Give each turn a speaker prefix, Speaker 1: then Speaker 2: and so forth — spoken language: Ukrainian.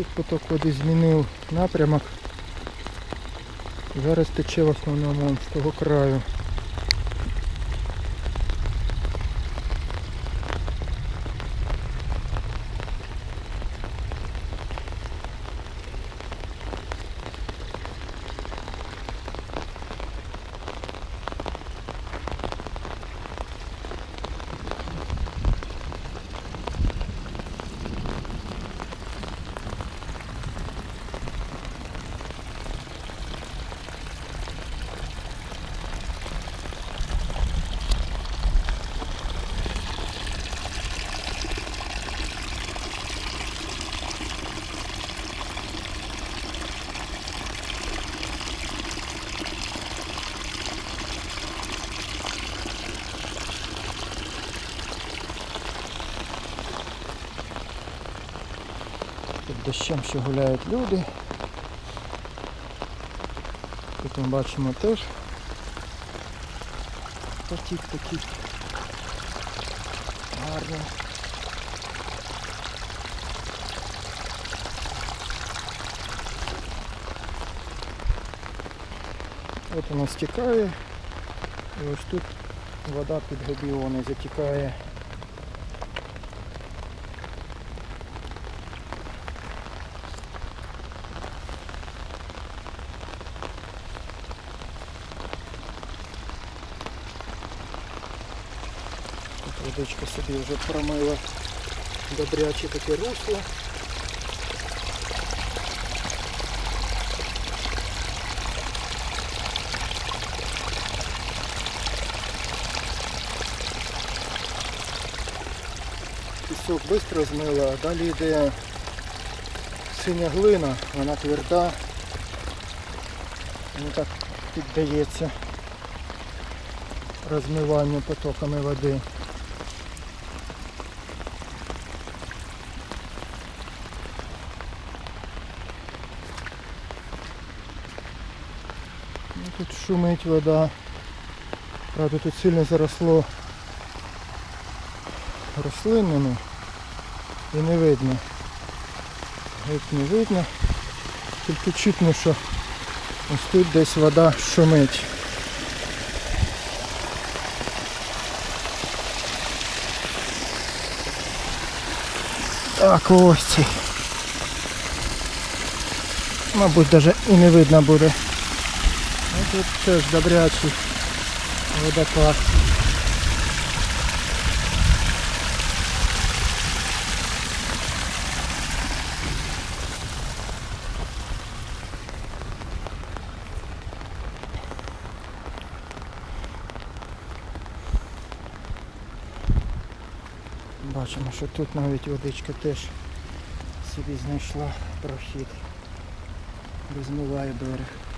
Speaker 1: Тут поток води змінив напрямок. Зараз тече в основному з того краю. Під дощем ще гуляють люди. Тут ми бачимо теж потік такий гарний. От воно стікає. І ось тут вода під габіони затікає. Водичка собі вже промила добряче таке русло. Пісок швидко змила, а далі йде синя глина, вона тверда, не так піддається розмиванню потоками води. Тут шумить вода. Правда, тут сильно заросло рослинами і не видно. Геть не видно. Тільки чутно, що ось тут десь вода шумить. Так, ось ці. Мабуть, навіть і не видно буде. Тут теж добрячий водопад. Бачимо, що тут навіть водичка теж собі знайшла прохід, розмиває берег.